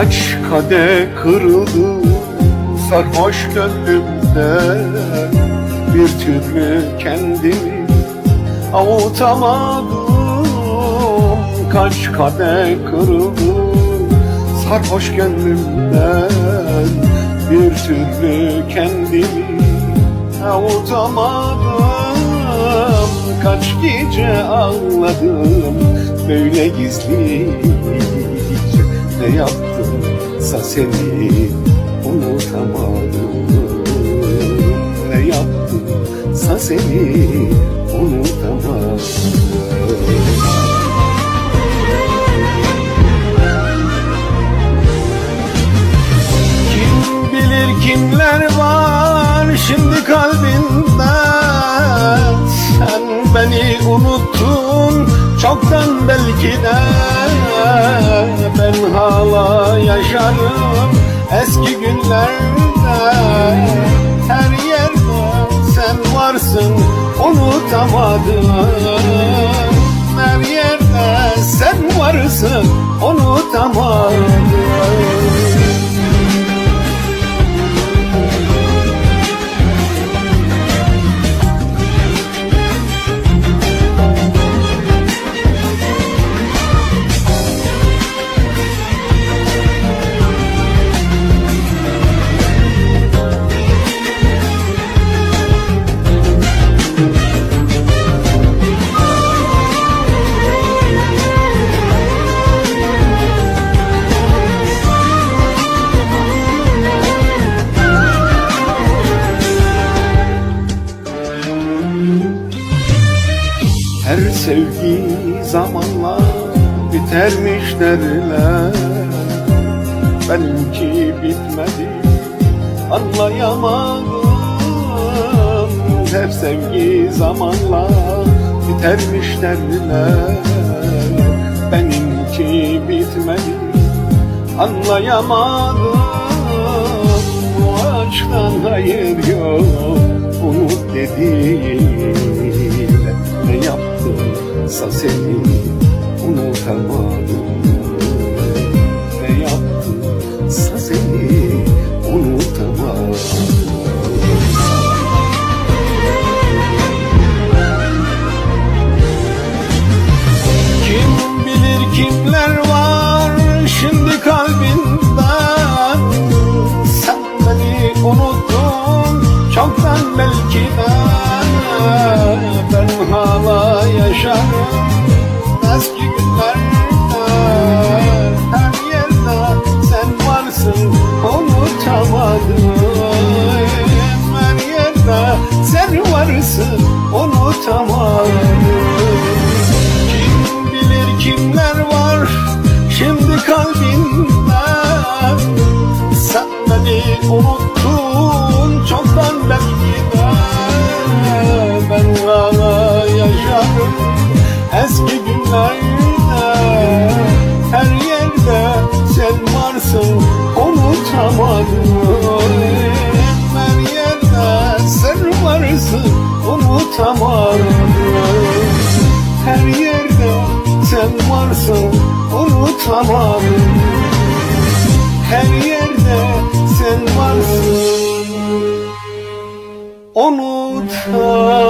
Kaç kade kırıldı sarhoş gönlümde. Bir türlü kendimi avutamadım? Kaç kade kırıldı sarhoş gönlümden Bir türlü kendimi avutamadım? Kaç gece ağladım böyle gizlice Ne yaptımsa seni unutamadım Ne yaptımsa seni unutamadım Kim bilir kimler var şimdi kalbinde Sen beni unuttun çoktan belki de Ben hala yaşarım eski günlerde. Her yerde sen varsın unutamadım Her yerde sen varsın unutamadım sevgi zamanla bitermiş derler. Benimki bitmedi anlayamadım. Her sevgi zamanla bitermiş derler. Benimki bitmedi anlayamadım. Bu aşktan hayır yok umut dediler Ne yaptımsa seni sen varsın unutamadım kim bilir kimler var şimdi kalbinde Sen beni unuttun çoktan belki de Ben hala yaşarım eski günlerde. Her yerde sen varsın unutamadım yerde sen varsın unutamadım Her yerde sen varsın unutamadım